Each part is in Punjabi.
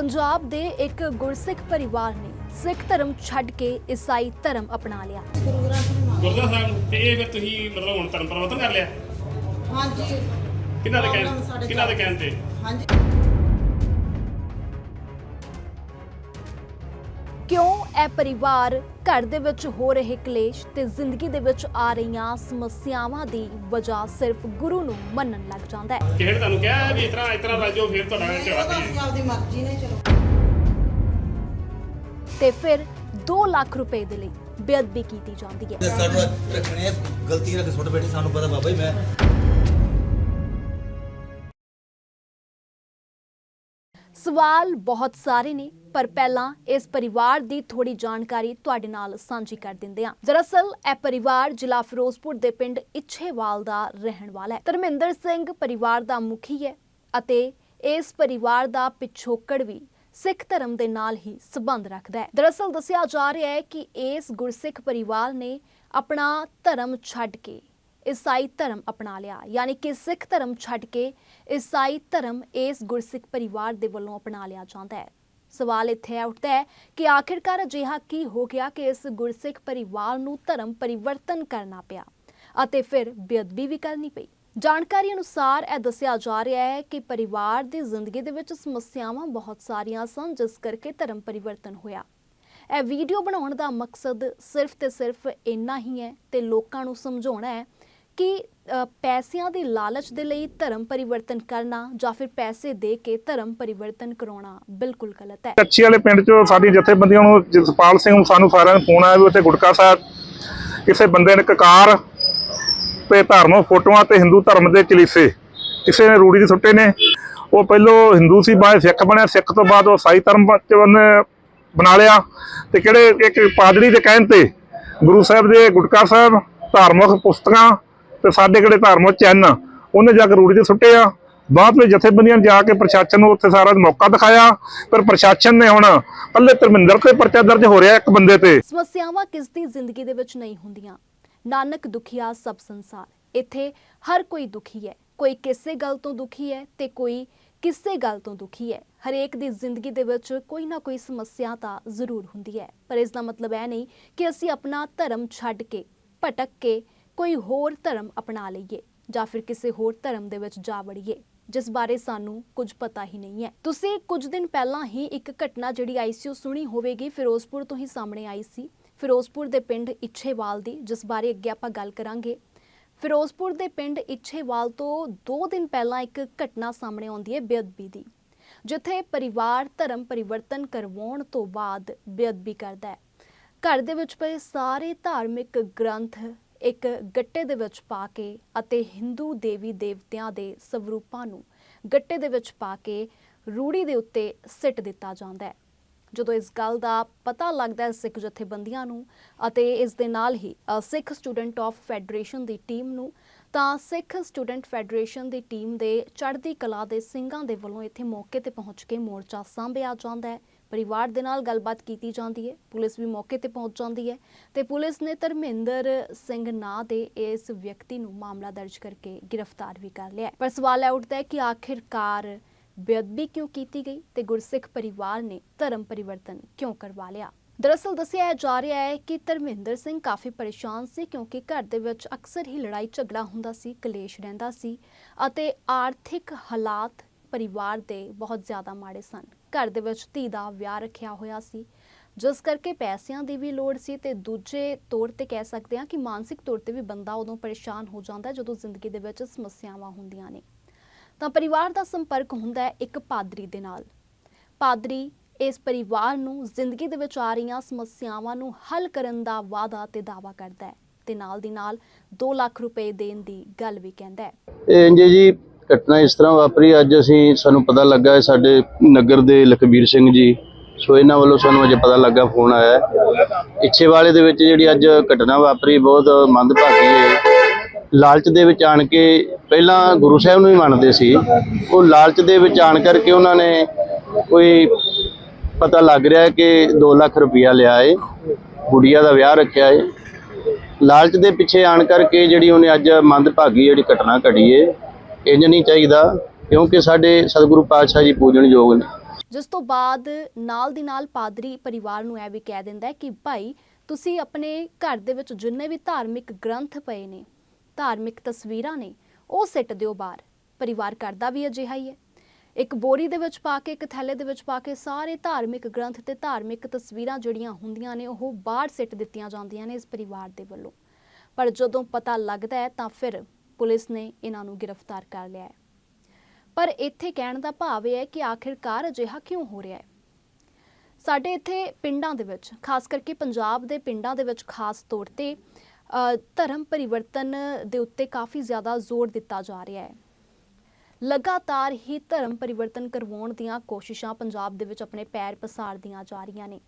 ਪੰਜਾਬ ਦੇ ਇੱਕ ਗੁਰਸਿੱਖ ਪਰਿਵਾਰ ਨੇ ਸਿੱਖ ਧਰਮ ਛੱਡ ਕੇ ਈਸਾਈ ਧਰਮ ਅਪਣਾ ਲਿਆ। ਗੁਰਦੁਆਰਾ ਸਾਹਿਬ ਤੇ ਇਹ ਫਿਰ ਤੁਸੀਂ ਮਤਲਬ ਹੁਣ ਧਰਮ ਪਰਿਵਰਤਨ ਕਰ ਲਿਆ? ਹਾਂਜੀ। ਕਿਹਨਾਂ ਦੇ ਕਹਿਣ ਕਿਹਨਾਂ ਦੇ। ਕਹਿਣ ਤੇ? ਹਾਂਜੀ। ਇਹ ਪਰਿਵਾਰ ਘਰ ਦੇ ਵਿੱਚ ਹੋ ਰਹੇ ਕਲੇਸ਼ ਤੇ ਜ਼ਿੰਦਗੀ ਦੇ ਵਿੱਚ ਆ ਰਹੀਆਂ ਸਮੱਸਿਆਵਾਂ ਦੀ ਵਜ੍ਹਾ ਸਿਰਫ ਗੁਰੂ ਨੂੰ ਮੰਨਣ ਲੱਗ ਜਾਂਦਾ ਹੈ। ਕਿਸੇ ਨੇ ਤੁਹਾਨੂੰ ਕਿਹਾ ਵੀ ਇਸ ਤਰ੍ਹਾਂ ਇਸ ਤਰ੍ਹਾਂ ਰਾਜੋ ਫਿਰ ਤੁਹਾਡਾ ਝਗੜਾ ਤਾਂ ਤੇ ਅਸੀਂ ਆਪਦੀ ਮਰਜ਼ੀ ਨੇ ਚਲੋ। ਤੇ ਫਿਰ 2 ਲੱਖ ਰੁਪਏ ਦੇ ਲਈ ਬੇਅਦਬੀ ਕੀਤੀ ਜਾਂਦੀ ਹੈ। ਸਾਨੂੰ ਰੱਖਣੇ ਗਲਤੀ ਰੱਖ ਸੁੱਟ ਬੈਠੇ ਸਾਨੂੰ ਪਤਾ ਬਾਬਾ ਜੀ ਮੈਂ ਸਵਾਲ ਬਹੁਤ ਸਾਰੇ ਨੇ, ਪਰ ਪਹਿਲਾਂ ਇਸ ਪਰਿਵਾਰ ਦੀ ਥੋੜੀ ਜਾਣਕਾਰੀ ਤੁਹਾਡੇ ਨਾਲ ਸਾਂਝੀ ਕਰ ਦਿੰਦੇ ਹਾਂ। ਦਰਅਸਲ, ਇਹ ਪਰਿਵਾਰ ਜ਼ਿਲ੍ਹਾ ਫਿਰੋਜ਼ਪੁਰ ਦੇ ਪਿੰਡ ਇੱਛੇਵਾਲ ਦਾ ਰਹਿਣ ਵਾਲਾ ਹੈ। ਧਰਮਿੰਦਰ ਸਿੰਘ ਪਰਿਵਾਰ ਦਾ ਮੁਖੀ ਹੈ ਅਤੇ ਇਸ ਪਰਿਵਾਰ ਦਾ ਪਿਛੋਕੜ ਵੀ ਸਿੱਖ ਧਰਮ ਦੇ ਨਾਲ ਹੀ ਸੰਬੰਧ ਰੱਖਦਾ ਹੈ। ਦਰਅਸਲ ਦੱਸਿਆ ਜਾ ਰਿਹਾ ਹੈ ਕਿ ਇਸ ਗੁਰਸਿੱਖ ਪਰਿਵਾਰ ਨੇ ਆਪਣਾ ਧਰਮ ਛੱਡ ਕੇ ਈਸਾਈ ਧਰਮ ਅਪਣਾ ਲਿਆ, ਯਾਨੀ ਕਿ ਸਿੱਖ ਧਰਮ ਛੱਡ ਕੇ ਈਸਾਈ ਧਰਮ ਇਸ ਗੁਰਸਿੱਖ ਪਰਿਵਾਰ ਦੇ ਵੱਲੋਂ ਅਪਣਾ ਲਿਆ ਜਾਂਦਾ ਹੈ। ਸਵਾਲ ਇੱਥੇ ਇਹ ਉੱਠਦਾ ਹੈ ਕਿ ਆਖਿਰਕਾਰ ਅਜਿਹਾ ਕੀ ਹੋ ਗਿਆ ਕਿ ਇਸ ਗੁਰਸਿੱਖ ਪਰਿਵਾਰ ਨੂੰ ਧਰਮ ਪਰਿਵਰਤਨ ਕਰਨਾ ਪਿਆ ਅਤੇ ਫਿਰ ਬੇਅਦਬੀ ਵੀ ਕਰਨੀ ਪਈ। ਜਾਣਕਾਰੀ ਅਨੁਸਾਰ ਇਹ ਦੱਸਿਆ ਜਾ ਰਿਹਾ ਹੈ ਕਿ ਪਰਿਵਾਰ ਦੀ ਜ਼ਿੰਦਗੀ ਦੇ ਵਿੱਚ ਸਮੱਸਿਆਵਾਂ ਬਹੁਤ ਸਾਰੀਆਂ ਸਨ, ਜਿਸ ਕਰਕੇ ਧਰਮ ਪਰਿਵਰਤਨ ਹੋਇਆ। ਇਹ ਵੀਡੀਓ ਬਣਾਉਣ ਦਾ ਮਕਸਦ ਸਿਰਫ ਤੇ ਸਿਰਫ ਇੰਨਾ ਹੀ ਹੈ ਤੇ ਲੋਕਾਂ ਨੂੰ ਸਮਝਾਉਣਾ ਹੈ ਕਿ ਪੈਸਿਆਂ ਦੀ ਲਾਲਚ ਦੇ ਲਈ ਧਰਮ ਪਰਿਵਰਤਨ ਕਰਨਾ ਜਾਂ ਫਿਰ ਪੈਸੇ ਦੇ ਕੇ ਧਰਮ ਪਰਿਵਰਤਨ ਕਰਾਉਣਾ ਬਿਲਕੁਲ ਗਲਤ ਹੈ। ਕੱਚੀ ਵਾਲੇ ਪਿੰਡ ਚੋਂ ਸਾਡੀ ਜਥੇਬੰਦੀਆਂ ਨੂੰ, ਜਸਪਾਲ ਸਿੰਘ ਨੂੰ ਸਾਨੂੰ ਸਾਰਿਆਂ ਨੂੰ ਫੋਨ ਆਇਆ ਵੀ ਉੱਥੇ ਗੁਟਕਾ ਸਾਹਿਬ, ਕਿਸੇ ਬੰਦੇ ਨੇ ਕਕਾਰ ਤੇ ਧਾਰਮਿਕ ਫੋਟੋਆਂ ਤੇ ਹਿੰਦੂ ਧਰਮ ਦੇ ਚਲੀਸੇ ਕਿਸੇ ਨੇ ਰੂੜੀ ਦੇ ਸੁੱਟੇ ਨੇ। ਉਹ ਪਹਿਲੋਂ ਹਿੰਦੂ ਸੀ, ਬਾਅਦ ਸਿੱਖ ਬਣਿਆ, ਸਿੱਖ ਤੋਂ ਬਾਅਦ ਉਹ ਸਾਈ ਧਰਮ ਚ ਬਣਾ ਲਿਆ ਤੇ ਕਿਹੜੇ ਇੱਕ ਪਾਦਰੀ ਦੇ ਕਹਿਣ ਤੇ ਗੁਰੂ ਸਾਹਿਬ ਦੇ ਗੁਟਕਾ ਸਾਹਿਬ ਧਾਰਮਿਕ ਪੁਸਤਕਾਂ ਤੇ ਸਾਡੇ ਕਿਹੜੇ ਧਾਰਮਿਕ ਚਿੰਨ੍ਹ ਉਹਨੇ ਜਾ ਕੇ ਰੂੜੀ ਤੇ ਸੁੱਟੇ ਆ ਬਾਅਦ ਵਿੱਚ ਜਥੇਬੰਦੀਆਂ ਜਾ ਕੇ ਪ੍ਰਸ਼ਾਸਨ ਨੂੰ ਉੱਥੇ ਸਾਰਾ ਮੌਕਾ ਦਿਖਾਇਆ। ਪਰ ਪ੍ਰਸ਼ਾਸਨ ਨੇ ਹੁਣ ਕੱਲੇ ਧਰਮਿੰਦਰ ਤੇ ਪਰਚਾ ਦਰਜ ਹੋ ਰਿਹਾ ਇੱਕ ਬੰਦੇ ਤੇ। ਸਮੱਸਿਆਵਾਂ ਕਿਸ ਦੀ ਜ਼ਿੰਦਗੀ ਦੇ ਵਿੱਚ ਨਹੀਂ ਹੁੰਦੀਆਂ? ਨਾਨਕ ਦੁਖੀਆ ਸਭ ਸੰਸਾਰ। ਇੱਥੇ ਹਰ ਕੋਈ ਦੁਖੀ ਹੈ। ਕੋਈ ਕਿਸੇ ਗੱਲ ਤੋਂ ਦੁਖੀ ਹੈ ਤੇ ਕੋਈ ਕਿਸੇ ਗੱਲ ਤੋਂ ਦੁਖੀ ਹੈ। ਹਰੇਕ ਦੀ ਜ਼ਿੰਦਗੀ ਦੇ ਵਿੱਚ ਕੋਈ ਨਾ ਕੋਈ ਸਮੱਸਿਆ ਤਾਂ ਜ਼ਰੂਰ ਹੁੰਦੀ ਹੈ। ਪਰ ਇਸ ਦਾ ਮਤਲਬ ਇਹ ਨਹੀਂ ਕਿ ਅਸੀਂ ਆਪਣਾ ਧਰਮ ਛੱਡ ਕੇ, ਭਟਕ ਕੇ ਕੋਈ ਹੋਰ ਧਰਮ ਅਪਣਾ ਲਈਏ ਜਾਂ ਫਿਰ ਕਿਸੇ ਹੋਰ ਧਰਮ ਦੇ ਵਿੱਚ ਜਾ ਵੜੀਏ, ਜਿਸ ਬਾਰੇ ਸਾਨੂੰ ਕੁਝ ਪਤਾ ਹੀ ਨਹੀਂ ਹੈ। ਤੁਸੀਂ ਕੁਝ ਦਿਨ ਪਹਿਲਾਂ ਹੀ ਇੱਕ ਘਟਨਾ ਜਿਹੜੀ ਆਈ ਸੀ, ਉਹ ਸੁਣੀ ਹੋਵੇਗੀ। ਫਿਰੋਜ਼ਪੁਰ ਤੋਂ ਹੀ ਸਾਹਮਣੇ ਆਈ ਸੀ। ਫਿਰੋਜ਼ਪੁਰ ਦੇ ਪਿੰਡ ਇੱਛੇਵਾਲ ਦੀ, ਜਿਸ ਬਾਰੇ ਅੱਗੇ ਆਪਾਂ ਗੱਲ ਕਰਾਂਗੇ। ਫਿਰੋਜ਼ਪੁਰ ਦੇ ਪਿੰਡ ਇੱਛੇਵਾਲ ਤੋਂ 2 ਦਿਨ ਪਹਿਲਾਂ ਇੱਕ ਘਟਨਾ ਸਾਹਮਣੇ ਆਉਂਦੀ ਹੈ, ਬੇਅਦਬੀ ਦੀ, ਜਿੱਥੇ ਪਰਿਵਾਰ ਧਰਮ ਪਰਿਵਰਤਨ ਕਰਵਾਉਣ ਤੋਂ ਬਾਅਦ ਬੇਅਦਬੀ ਕਰਦਾ ਹੈ। ਘਰ ਦੇ ਵਿੱਚ ਪਏ ਸਾਰੇ ਧਾਰਮਿਕ ਗ੍ਰੰਥ ਇੱਕ ਗੱਟੇ ਦੇ ਵਿੱਚ ਪਾ ਕੇ ਅਤੇ ਹਿੰਦੂ ਦੇਵੀ ਦੇਵਤਿਆਂ ਦੇ ਸਵਰੂਪਾਂ ਨੂੰ ਗੱਟੇ ਦੇ ਵਿੱਚ ਪਾ ਕੇ ਰੂੜੀ ਦੇ ਉੱਤੇ ਸਿੱਟ ਦਿੱਤਾ ਜਾਂਦਾ ਹੈ। ਜਦੋਂ ਇਸ ਗੱਲ ਦਾ ਪਤਾ ਲੱਗਦਾ ਹੈ ਸਿੱਖ ਜਥੇਬੰਦੀਆਂ ਨੂੰ ਅਤੇ ਇਸ ਦੇ ਨਾਲ ਹੀ ਸਿੱਖ ਸਟੂਡੈਂਟ ਆਫ ਫੈਡਰੇਸ਼ਨ ਦੀ ਟੀਮ ਨੂੰ, ਤਾਂ ਸਿੱਖ ਸਟੂਡੈਂਟ ਫੈਡਰੇਸ਼ਨ ਦੀ ਟੀਮ ਦੇ ਚੜ੍ਹਦੀ ਕਲਾ ਦੇ ਸਿੰਘਾਂ ਦੇ ਵੱਲੋਂ ਇੱਥੇ ਮੌਕੇ ਤੇ ਪਹੁੰਚ ਕੇ ਮੋਰਚਾ ਸਾਂਭਿਆ ਜਾਂਦਾ ਹੈ। ਪਰਿਵਾਰ ਦੇ ਨਾਲ ਗੱਲਬਾਤ ਕੀਤੀ ਜਾਂਦੀ ਹੈ, ਪੁਲਿਸ ਵੀ ਮੌਕੇ ਤੇ ਪਹੁੰਚ ਜਾਂਦੀ ਹੈ ਤੇ ਪੁਲਿਸ ਨੇ ਧਰਮਿੰਦਰ ਸਿੰਘ ਨਾਂ ਦੇ ਇਸ ਵਿਅਕਤੀ ਨੂੰ ਮਾਮਲਾ ਦਰਜ ਕਰਕੇ ਗ੍ਰਿਫਤਾਰ ਵੀ ਕਰ ਲਿਆ ਪਰ ਸਵਾਲ ਇਹ ਉੱਠਦਾ ਹੈ ਕਿ ਆਖਿਰਕਾਰ ਬੇਅਦਬੀ ਕਿਉਂ ਕੀਤੀ ਗਈ ਤੇ ਗੁਰਸਿੱਖ ਪਰਿਵਾਰ ਨੇ ਧਰਮ ਪਰਿਵਰਤਨ ਕਿਉਂ ਕਰਵਾ ਲਿਆ? ਦਰਅਸਲ ਦੱਸਿਆ ਜਾ ਰਿਹਾ ਹੈ ਕਿ ਧਰਮਿੰਦਰ ਸਿੰਘ ਕਾਫੀ ਪਰੇਸ਼ਾਨ ਸੀ ਕਿਉਂਕਿ ਘਰ ਦੇ ਵਿੱਚ ਅਕਸਰ ਹੀ ਲੜਾਈ ਝਗੜਾ ਹੁੰਦਾ ਸੀ, ਕਲੇਸ਼ ਰਹਿੰਦਾ ਸੀ ਅਤੇ ਆਰਥਿਕ ਹਾਲਾਤ ਪਰਿਵਾਰ ਦੇ ਬਹੁਤ ਜ਼ਿਆਦਾ ਮਾੜੇ ਸਨ। ਘਰ ਦੇ ਵਿੱਚ ਧੀ ਦਾ ਵਿਆਹ ਰੱਖਿਆ ਹੋਇਆ ਸੀ। ਜਿਸ ਕਰਕੇ ਪੈਸਿਆਂ ਦੀ ਵੀ ਲੋੜ ਸੀ ਤੇ ਦੂਜੇ ਤੌਰ ਤੇ ਕਹਿ ਸਕਦੇ ਹਾਂ ਕਿ ਮਾਨਸਿਕ ਤੌਰ ਤੇ ਵੀ ਬੰਦਾ ਉਦੋਂ ਪਰੇਸ਼ਾਨ ਹੋ ਜਾਂਦਾ ਜਦੋਂ ਜ਼ਿੰਦਗੀ ਦੇ ਵਿੱਚ ਸਮੱਸਿਆਵਾਂ ਹੁੰਦੀਆਂ ਨੇ। ਤਾਂ ਪਰਿਵਾਰ ਦਾ ਸੰਪਰਕ ਹੁੰਦਾ ਹੈ ਇੱਕ ਪਾਦਰੀ ਦੇ ਨਾਲ। ਪਾਦਰੀ ਇਸ ਪਰਿਵਾਰ ਨੂੰ ਜ਼ਿੰਦਗੀ ਦੇ ਵਿੱਚ ਆ ਰਹੀਆਂ ਸਮੱਸਿਆਵਾਂ ਨੂੰ ਹੱਲ ਕਰਨ ਦਾ ਵਾਅਦਾ ਤੇ ਦਾਅਵਾ ਕਰਦਾ ਹੈ ਤੇ ਨਾਲ ਦੀ ਨਾਲ 2 ਲੱਖ ਰੁਪਏ ਦੇਣ ਦੀ ਗੱਲ ਵੀ ਕਹਿੰਦਾ ਹੈ। ਇਹ ਜੀ ਘਟਨਾ ਇਸ ਤਰ੍ਹਾਂ ਵਾਪਰੀ। ਅੱਜ ਅਸੀਂ, ਸਾਨੂੰ ਪਤਾ ਲੱਗਾ ਹੈ, ਸਾਡੇ ਨਗਰ ਦੇ ਲਖਬੀਰ ਸਿੰਘ ਜੀ। ਸੋ ਇਹਨਾਂ ਵੱਲੋਂ ਸਾਨੂੰ ਅਜੇ ਪਤਾ ਲੱਗਾ, ਫੋਨ ਆਇਆ ਹੈ। ਇੱਛੇ ਵਾਲੇ ਦੇ ਵਿੱਚ ਜਿਹੜੀ ਅੱਜ ਘਟਨਾ ਵਾਪਰੀ, ਬਹੁਤ ਮੰਦਭਾਗੀ ਹੈ। ਲਾਲਚ ਦੇ ਵਿੱਚ ਆਣ ਕੇ ਪਹਿਲਾਂ ਗੁਰੂ ਸਾਹਿਬ ਨੂੰ ਹੀ ਮੰਨਦੇ ਸੀ। ਉਹ ਲਾਲਚ ਦੇ ਵਿੱਚ ਆਣ ਕਰਕੇ ਉਹਨਾਂ ਨੇ ਕੋਈ ਪਤਾ ਲੱਗ ਰਿਹਾ ਕਿ 2 ਲੱਖ ਰੁਪਇਆ ਲਿਆ ਏ। ਗੁੜੀਆ ਦਾ ਵਿਆਹ ਰੱਖਿਆ ਏ। ਲਾਲਚ ਦੇ ਪਿੱਛੇ ਆਣ ਕਰਕੇ ਜਿਹੜੀ ਉਹਨੇ ਅੱਜ ਮੰਦਭਾਗੀ ਜਿਹੜੀ ਘਟਨਾ ਘਟੀ ਏ ਇੰਜ ਨਹੀਂ ਚਾਹੀਦਾ, ਕਿਉਂਕਿ ਸਾਡੇ ਸਤਿਗੁਰੂ ਪਾਤਸ਼ਾਹ ਜੀ ਪੂਜਣਯੋਗ ਨੇ। ਜਿਸ ਤੋਂ ਬਾਅਦ ਨਾਲ ਦੀ ਨਾਲ ਪਾਦਰੀ ਪਰਿਵਾਰ ਨੂੰ ਇਹ ਵੀ ਕਹਿ ਦਿੰਦਾ ਹੈ ਕਿ ਭਾਈ, ਤੁਸੀਂ ਆਪਣੇ ਘਰ ਦੇ ਵਿੱਚ ਜਿੰਨੇ ਵੀ ਧਾਰਮਿਕ ਗ੍ਰੰਥ ਪਏ ਨੇ, ਧਾਰਮਿਕ ਤਸਵੀਰਾਂ ਨੇ, ਉਹ ਸਿੱਟ ਦਿਓ ਬਾਹਰ। ਪਰਿਵਾਰ ਕਰਦਾ ਵੀ ਅਜਿਹਾ ਹੀ ਹੈ। ਇੱਕ ਬੋਰੀ ਦੇ ਵਿੱਚ ਪਾ ਕੇ, ਇੱਕ ਥੈਲੇ ਦੇ ਵਿੱਚ ਪਾ ਕੇ ਸਾਰੇ ਧਾਰਮਿਕ ਗ੍ਰੰਥ ਤੇ ਧਾਰਮਿਕ ਤਸਵੀਰਾਂ ਜਿਹੜੀਆਂ ਹੁੰਦੀਆਂ ਨੇ, ਉਹ ਬਾਹਰ ਸਿੱਟ ਦਿੱਤੀਆਂ ਜਾਂਦੀਆਂ ਨੇ ਇਸ ਪਰਿਵਾਰ ਦੇ ਵੱਲੋਂ। ਪਰ ਜਦੋਂ ਪਤਾ ਲੱਗਦਾ ਹੈ ਤਾਂ ਫਿਰ ਪੁਲਿਸ ਨੇ ਇਹਨਾਂ ਨੂੰ ਗ੍ਰਿਫਤਾਰ ਕਰ ਲਿਆ ਹੈ। ਪਰ ਇੱਥੇ ਕਹਿਣ ਦਾ ਭਾਵ ਇਹ ਹੈ ਕਿ ਆਖਿਰਕਾਰ ਅਜਿਹਾ ਕਿਉਂ ਹੋ ਰਿਹਾ ਹੈ? ਸਾਡੇ ਇੱਥੇ ਪਿੰਡਾਂ ਦੇ ਵਿੱਚ, ਖਾਸ ਕਰਕੇ ਪੰਜਾਬ ਦੇ ਪਿੰਡਾਂ ਦੇ ਵਿੱਚ ਖਾਸ ਤੌਰ ਤੇ ਧਰਮ ਪਰਿਵਰਤਨ ਦੇ ਉੱਤੇ ਕਾਫੀ ਜ਼ਿਆਦਾ ਜ਼ੋਰ ਦਿੱਤਾ ਜਾ ਰਿਹਾ ਹੈ। ਲਗਾਤਾਰ ਹੀ ਧਰਮ ਪਰਿਵਰਤਨ ਕਰਵਾਉਣ ਦੀਆਂ ਕੋਸ਼ਿਸ਼ਾਂ ਪੰਜਾਬ ਦੇ ਵਿੱਚ ਆਪਣੇ ਪੈਰ ਪਸਾਰਦੀਆਂ ਜਾ ਰਹੀਆਂ ਨੇ।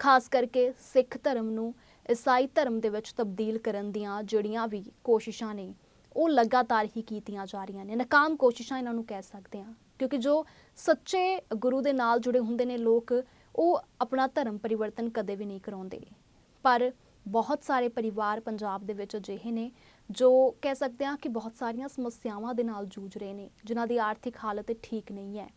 ਖਾਸ ਕਰਕੇ ਸਿੱਖ ਧਰਮ ਨੂੰ ਈਸਾਈ ਧਰਮ ਦੇ ਵਿੱਚ ਤਬਦੀਲ ਕਰਨ ਦੀਆਂ ਜਿਹੜੀਆਂ ਵੀ ਕੋਸ਼ਿਸ਼ਾਂ ਨੇ ਉਹ ਲਗਾਤਾਰ ਹੀ ਕੀਤੀਆਂ ਜਾ ਰਹੀਆਂ ਨੇ। ਨਾਕਾਮ ਕੋਸ਼ਿਸ਼ਾਂ ਇਹਨਾਂ ਨੂੰ ਕਹਿ ਸਕਦੇ ਹਾਂ, ਕਿਉਂਕਿ ਜੋ ਸੱਚੇ ਗੁਰੂ ਦੇ ਨਾਲ ਜੁੜੇ ਹੁੰਦੇ ਨੇ ਲੋਕ, ਉਹ ਆਪਣਾ ਧਰਮ ਪਰਿਵਰਤਨ ਕਦੇ ਵੀ ਨਹੀਂ ਕਰਾਉਂਦੇ। ਪਰ ਬਹੁਤ ਸਾਰੇ ਪਰਿਵਾਰ ਪੰਜਾਬ ਦੇ ਵਿੱਚ ਅਜਿਹੇ ਨੇ, ਜੋ ਕਹਿ ਸਕਦੇ ਹਾਂ ਕਿ ਬਹੁਤ ਸਾਰੀਆਂ ਸਮੱਸਿਆਵਾਂ ਦੇ ਨਾਲ ਜੂਝ ਰਹੇ ਨੇ, ਜਿਨ੍ਹਾਂ ਦੀ ਆਰਥਿਕ ਹਾਲਤ ਠੀਕ ਨਹੀਂ ਹੈ।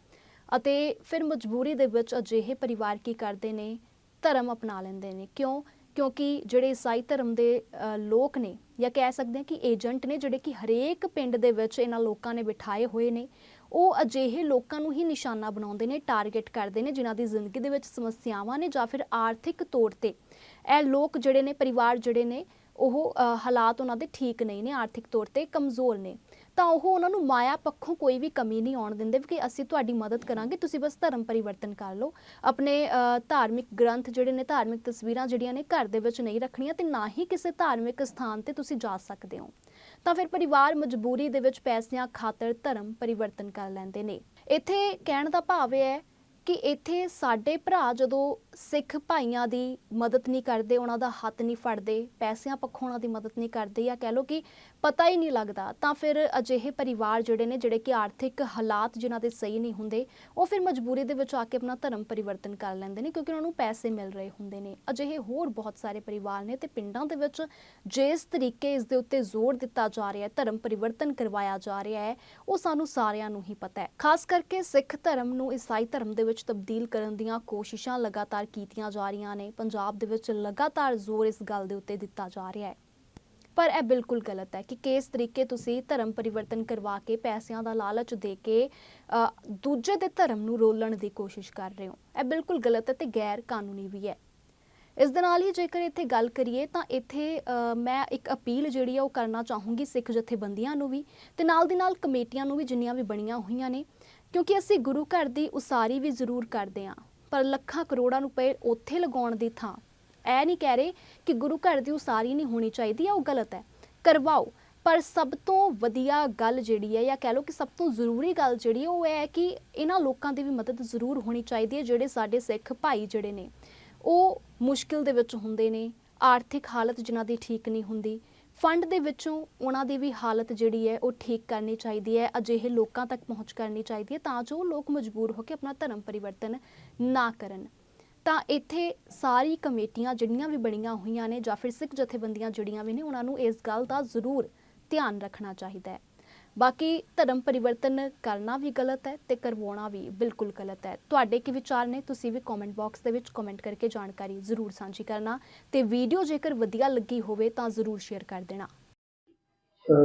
ਅਤੇ ਫਿਰ ਮਜਬੂਰੀ ਦੇ ਵਿੱਚ ਅਜਿਹੇ ਪਰਿਵਾਰ ਕੀ ਕਰਦੇ ਨੇ? ਧਰਮ ਅਪਣਾ ਲੈਂਦੇ ਨੇ। ਕਿਉਂ? ਕਿਉਂਕਿ ਜਿਹੜੇ ਈਸਾਈ ਧਰਮ ਦੇ ਲੋਕ ਨੇ ਜਾਂ ਕਹਿ ਸਕਦੇ ਹਾਂ ਕਿ ਏਜੰਟ ਨੇ ਜਿਹੜੇ ਕਿ ਹਰੇਕ ਪਿੰਡ ਦੇ ਵਿੱਚ ਇਹਨਾਂ ਲੋਕਾਂ ਨੇ ਬਿਠਾਏ ਹੋਏ ਨੇ, ਉਹ ਅਜਿਹੇ ਲੋਕਾਂ ਨੂੰ ਹੀ ਨਿਸ਼ਾਨਾ ਬਣਾਉਂਦੇ ਨੇ, ਟਾਰਗੇਟ ਕਰਦੇ ਨੇ, ਜਿਨ੍ਹਾਂ ਦੀ ਜ਼ਿੰਦਗੀ ਦੇ ਵਿੱਚ ਸਮੱਸਿਆਵਾਂ ਨੇ ਜਾਂ ਫਿਰ ਆਰਥਿਕ ਤੌਰ ਤੇ ਇਹ ਲੋਕ ਜਿਹੜੇ ਨੇ, ਪਰਿਵਾਰ ਜਿਹੜੇ ਨੇ, ਉਹ ਹਾਲਾਤ ਉਹਨਾਂ ਦੇ ਠੀਕ ਨਹੀਂ ਨੇ ਆਰਥਿਕ ਤੌਰ ਤੇ, ਕਮਜ਼ੋਰ ਨੇ। ਤਾਂ ਉਹ ਉਹਨਾਂ ਨੂੰ ਮਾਇਆ ਪੱਖੋਂ ਕੋਈ ਵੀ ਕਮੀ ਨਹੀਂ ਆਉਣ ਦਿੰਦੇ ਕਿ ਅਸੀਂ ਤੁਹਾਡੀ ਮਦਦ ਕਰਾਂਗੇ, ਤੁਸੀਂ ਬਸ ਧਰਮ ਪਰਿਵਰਤਨ ਕਰ ਲਓ। ਆਪਣੇ ਧਾਰਮਿਕ ਗ੍ਰੰਥ ਜਿਹੜੇ ਨੇ, ਧਾਰਮਿਕ ਤਸਵੀਰਾਂ ਜਿਹੜੀਆਂ ਨੇ ਘਰ ਦੇ ਵਿੱਚ ਨਹੀਂ ਰੱਖਣੀਆਂ ਤੇ ਨਾ ਹੀ ਕਿਸੇ ਧਾਰਮਿਕ ਸਥਾਨ ਤੇ ਤੁਸੀਂ ਜਾ ਸਕਦੇ ਹੋ। ਤਾਂ ਫਿਰ ਪਰਿਵਾਰ ਮਜਬੂਰੀ ਦੇ ਵਿੱਚ ਪੈਸਿਆਂ ਖਾਤਰ ਧਰਮ ਪਰਿਵਰਤਨ ਕਰ ਲੈਂਦੇ ਨੇ। ਇੱਥੇ ਕਹਿਣ ਦਾ ਭਾਵ ਇਹ ਹੈ ਕਿ ਇੱਥੇ ਸਾਡੇ ਭਰਾ ਜਦੋਂ ਸਿੱਖ ਭਾਈਆਂ ਦੀ ਮਦਦ ਨਹੀਂ ਕਰਦੇ, ਉਹਨਾਂ ਦਾ ਹੱਥ ਨਹੀਂ ਫੜਦੇ, ਪੈਸਿਆਂ ਪੱਖੋਂ ਉਹਨਾਂ ਦੀ ਮਦਦ ਨਹੀਂ ਕਰਦੇ ਜਾਂ ਕਹਿ ਲਓ ਕਿ ਪਤਾ ਹੀ ਨਹੀਂ ਲੱਗਦਾ, ਤਾਂ ਫਿਰ ਅਜਿਹੇ ਪਰਿਵਾਰ ਜਿਹੜੇ ਨੇ, ਜਿਹੜੇ ਕਿ ਆਰਥਿਕ ਹਾਲਾਤ ਜਿਨ੍ਹਾਂ ਦੇ ਸਹੀ ਨਹੀਂ ਹੁੰਦੇ, ਉਹ ਫਿਰ ਮਜਬੂਰੀ ਦੇ ਵਿੱਚ ਆ ਕੇ ਆਪਣਾ ਧਰਮ ਪਰਿਵਰਤਨ ਕਰ ਲੈਂਦੇ ਨੇ ਕਿਉਂਕਿ ਉਹਨਾਂ ਨੂੰ ਪੈਸੇ ਮਿਲ ਰਹੇ ਹੁੰਦੇ ਨੇ। ਅਜਿਹੇ ਹੋਰ ਬਹੁਤ ਸਾਰੇ ਪਰਿਵਾਰ ਨੇ ਤੇ ਪਿੰਡਾਂ ਦੇ ਵਿੱਚ ਜਿਸ ਤਰੀਕੇ ਇਸ ਦੇ ਉੱਤੇ ਜ਼ੋਰ ਦਿੱਤਾ ਜਾ ਰਿਹਾ ਹੈ, ਧਰਮ ਪਰਿਵਰਤਨ ਕਰਵਾਇਆ ਜਾ ਰਿਹਾ ਹੈ, ਉਹ ਸਾਨੂੰ ਸਾਰਿਆਂ ਨੂੰ ਹੀ ਪਤਾ ਹੈ। ਖਾਸ ਕਰਕੇ ਸਿੱਖ ਧਰਮ ਨੂੰ ਈਸਾਈ ਧਰਮ ਦੇ ਵਿੱਚ ਤਬਦੀਲ ਕਰਨ ਦੀਆਂ ਕੋਸ਼ਿਸ਼ਾਂ ਲਗਾਤਾਰ ਕੀਤੀਆਂ ਜਾ ਰਹੀਆਂ ਨੇ। ਪੰਜਾਬ ਦੇ ਵਿੱਚ ਲਗਾਤਾਰ ਜ਼ੋਰ ਇਸ ਗੱਲ ਦੇ ਉੱਤੇ ਦਿੱਤਾ ਜਾ ਰਿਹਾ ਹੈ। ਪਰ ਇਹ ਬਿਲਕੁਲ ਗਲਤ ਹੈ ਕਿ ਕਿਸ ਤਰੀਕੇ ਤੁਸੀਂ ਧਰਮ ਪਰਿਵਰਤਨ ਕਰਵਾ ਕੇ ਪੈਸਿਆਂ ਦਾ ਲਾਲਚ ਦੇ ਕੇ ਦੂਜੇ ਦੇ ਧਰਮ ਨੂੰ ਰੋਲਣ ਦੀ ਕੋਸ਼ਿਸ਼ ਕਰ ਰਹੇ ਹੋ। ਇਹ ਬਿਲਕੁਲ ਗਲਤ ਹੈ ਤੇ ਗੈਰ ਕਾਨੂੰਨੀ ਵੀ ਹੈ। ਇਸ ਦੇ ਨਾਲ ਹੀ ਜੇਕਰ ਇੱਥੇ ਗੱਲ ਕਰੀਏ ਤਾਂ ਇੱਥੇ ਮੈਂ ਇੱਕ ਅਪੀਲ ਜਿਹੜੀ ਆ ਉਹ ਕਰਨਾ ਚਾਹੂੰਗੀ ਸਿੱਖ ਜਥੇਬੰਦੀਆਂ ਨੂੰ ਵੀ ਤੇ ਨਾਲ ਦੀ ਨਾਲ ਕਮੇਟੀਆਂ ਨੂੰ ਵੀ ਜਿੰਨੀਆਂ ਵੀ ਬਣੀਆਂ ਹੋਈਆਂ ਨੇ। ਕਿਉਂਕਿ ਅਸੀਂ ਗੁਰੂ ਘਰ ਦੀ ਉਸਾਰੀ ਵੀ ਜ਼ਰੂਰ ਕਰਦੇ ਹਾਂ। ਪਰ ਲੱਖਾਂ ਕਰੋੜਾਂ ਰੁਪਏ ਉੱਥੇ ਲਗਾਉਣ ਦੀ ਥਾਂ। ਇਹ ਨਹੀਂ ਕਹਿ ਰਹੇ ਕਿ ਗੁਰੂ ਘਰ ਦੀ ਉਸਾਰੀ ਨਹੀਂ ਹੋਣੀ ਚਾਹੀਦੀ ਆ ਉਹ ਗਲਤ ਹੈ। ਕਰਵਾਓ, ਪਰ ਸਭ ਤੋਂ ਵਧੀਆ ਗੱਲ ਜਿਹੜੀ ਹੈ ਜਾਂ ਕਹਿ ਲਓ ਕਿ ਸਭ ਤੋਂ ਜ਼ਰੂਰੀ ਗੱਲ ਜਿਹੜੀ ਹੈ ਉਹ ਇਹ ਹੈ ਕਿ ਇਹਨਾਂ ਲੋਕਾਂ ਦੀ ਵੀ ਮਦਦ ਜ਼ਰੂਰ ਹੋਣੀ ਚਾਹੀਦੀ ਹੈ ਜਿਹੜੇ ਸਾਡੇ ਸਿੱਖ ਭਾਈ ਜਿਹੜੇ ਨੇ। ਉਹ ਮੁਸ਼ਕਿਲ ਦੇ ਵਿੱਚ ਹੁੰਦੇ ਨੇ, ਆਰਥਿਕ ਹਾਲਤ ਜਿਨ੍ਹਾਂ ਦੀ ਠੀਕ ਨਹੀਂ ਹੁੰਦੀ ਫੰਡ ਦੇ ਵਿੱਚੋਂ ਉਹਨਾਂ ਦੀ ਵੀ ਹਾਲਤ ਜਿਹੜੀ ਹੈ ਉਹ ਠੀਕ ਕਰਨੀ ਚਾਹੀਦੀ ਹੈ, ਅਜਿਹੇ ਲੋਕਾਂ ਤੱਕ ਪਹੁੰਚ ਕਰਨੀ ਚਾਹੀਦੀ ਹੈ ਤਾਂ ਜੋ ਲੋਕ ਮਜਬੂਰ ਹੋ ਕੇ ਆਪਣਾ ਧਰਮ ਪਰਿਵਰਤਨ ਨਾ ਕਰਨ। ਤਾਂ ਇੱਥੇ ਸਾਰੀ ਕਮੇਟੀਆਂ ਜਿਹੜੀਆਂ ਵੀ ਬਣੀਆਂ ਹੋਈਆਂ ਨੇ ਜਾਂ ਫਿਰ ਸਿੱਖ ਜਥੇਬੰਦੀਆਂ ਜਿਹੜੀਆਂ ਵੀ ਨੇ, ਉਹਨਾਂ ਨੂੰ ਇਸ ਗੱਲ ਦਾ ਜ਼ਰੂਰ ਧਿਆਨ ਰੱਖਣਾ ਚਾਹੀਦਾ ਹੈ। ਬਾਕੀ ਧਰਮ ਪਰਿਵਰਤਨ ਕਰਨਾ ਵੀ ਗਲਤ ਹੈ ਤੇ ਕਰਵਾਉਣਾ ਵੀ ਬਿਲਕੁਲ ਗਲਤ ਹੈ। ਤੁਹਾਡੇ ਕੀ ਵਿਚਾਰ ਨੇ? ਤੁਸੀਂ ਵੀ ਕਮੈਂਟ ਬਾਕਸ ਦੇ ਵਿੱਚ ਕਮੈਂਟ ਕਰਕੇ ਜਾਣਕਾਰੀ ਜ਼ਰੂਰ ਸਾਂਝੀ ਕਰਨਾ ਤੇ ਵੀਡੀਓ ਜੇਕਰ ਵਧੀਆ ਲੱਗੀ ਹੋਵੇ ਤਾਂ ਜ਼ਰੂਰ ਸ਼ੇਅਰ ਕਰ ਦੇਣਾ।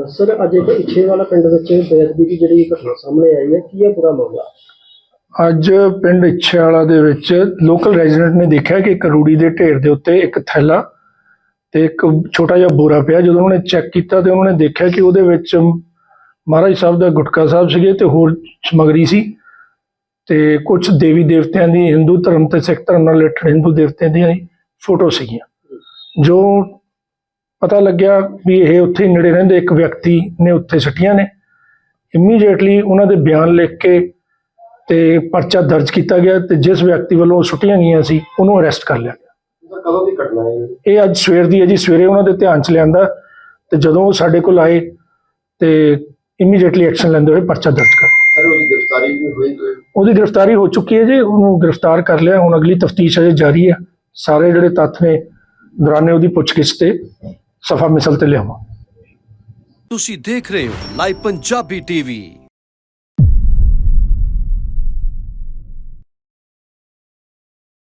ਸਰ ਅੱਜ ਇੱਕ ਇੱਛੇ ਵਾਲਾ ਪਿੰਡ ਵਿੱਚ ਬੇਅਦਬੀ ਦੀ ਜਿਹੜੀ ਘਟਨਾ ਸਾਹਮਣੇ ਆਈ ਹੈ ਕੀ ਹੈ ਪੂਰਾ ਮਾਮਲਾ? ਅੱਜ ਪਿੰਡ ਇੱਛੇਵਾਲਾ ਦੇ ਵਿੱਚ ਲੋਕਲ ਰੈਜ਼ੀਡੈਂਟ ਨੇ ਦੇਖਿਆ ਕਿ ਇੱਕ ਰੂੜੀ ਦੇ ਢੇਰ ਦੇ ਉੱਤੇ ਇੱਕ ਥੈਲਾ ਤੇ ਇੱਕ ਛੋਟਾ ਜਿਹਾ ਬੋਰਾ ਪਿਆ। ਜਦੋਂ ਉਹਨਾਂ ਚੈੱਕ ਕੀਤਾ ਤੇ ਉਹਨਾਂ ਨੇ ਦੇਖਿਆ ਕਿ ਉਹਦੇ ਵਿੱਚ ਮਹਾਰਾਜ ਸਾਹਿਬ ਦਾ ਗੁਟਕਾ ਸਾਹਿਬ ਸੀਗੇ ਤੇ ਹੋਰ ਸਮਗਰੀ ਸੀ ਤੇ ਕੁਝ ਦੇਵੀ ਦੇਵਤਿਆਂ ਦੀ ਹਿੰਦੂ ਧਰਮ ਤੇ ਸਿੱਖ ਧਰਮ ਨਾਲ ਰਿਲੇਟਡ ਹਿੰਦੂ ਦੇਵਤਿਆਂ ਦੀਆਂ ਫੋਟੋ ਸੀਗੀਆਂ। ਜੋ ਪਤਾ ਲੱਗਿਆ ਵੀ ਇਹ ਉੱਥੇ ਨੇੜੇ ਰਹਿੰਦੇ ਇੱਕ ਵਿਅਕਤੀ ਨੇ ਉੱਥੇ ਸੱਟੀਆਂ ਨੇ। ਇਮੀਡੀਏਟਲੀ ਉਹਨਾਂ ਦੇ ਬਿਆਨ ਲਿਖ ਕੇ ਤੇ ਪਰਚਾ ਦਰਜ ਕੀਤਾ ਗਿਆ ਤੇ ਜਿਸ ਵਿਅਕਤੀ ਵੱਲੋਂ ਸੁੱਟੀਆਂ ਗਈਆਂ ਸੀ ਉਹਨੂੰ ਅਰੈਸਟ ਕਰ ਲਿਆ ਗਿਆ। ਸਰ ਕਦੋਂ ਦੀ ਘਟਨਾ ਹੈ ਇਹ? ਇਹ ਅੱਜ ਸਵੇਰ ਦੀ ਹੈ ਜੀ ਸਵੇਰੇ ਉਹਨਾਂ ਦੇ ਧਿਆਨ ਚ ਲਿਆਂਦਾ ਤੇ ਜਦੋਂ ਉਹ ਸਾਡੇ ਕੋਲ ਆਏ ਤੇ ਇਮੀਡੀਏਟਲੀ ਐਕਸ਼ਨ ਲੈਂਦੇ ਹੋਏ ਪਰਚਾ ਦਰਜ ਕਰ ਸਰ ਉਹਦੀ ਗ੍ਰਿਫਤਾਰੀ ਵੀ ਹੋਈ ਉਹਦੀ ਗ੍ਰਿਫਤਾਰੀ ਹੋ ਚੁੱਕੀ ਹੈ ਜੀ ਉਹਨੂੰ ਗ੍ਰਿਫਤਾਰ ਕਰ ਲਿਆ। ਹੁਣ ਅਗਲੀ ਤਫਤੀਸ਼ ਅਜੇ ਜਾਰੀ ਹੈ। ਸਾਰੇ ਜਿਹੜੇ ਤੱਥ ਨੇ ਦੌਰਾਨੇ ਉਹਦੀ ਪੁੱਛਗਿੱਛ ਤੇ ਸਫਾ ਮਿਸਲ ਤੇ ਲਿਆਵਾਂ। ਤੁਸੀਂ ਦੇਖ ਰਹੇ ਹੋ ਲਾਈਵ ਪੰਜਾਬੀ ਟੀਵੀ।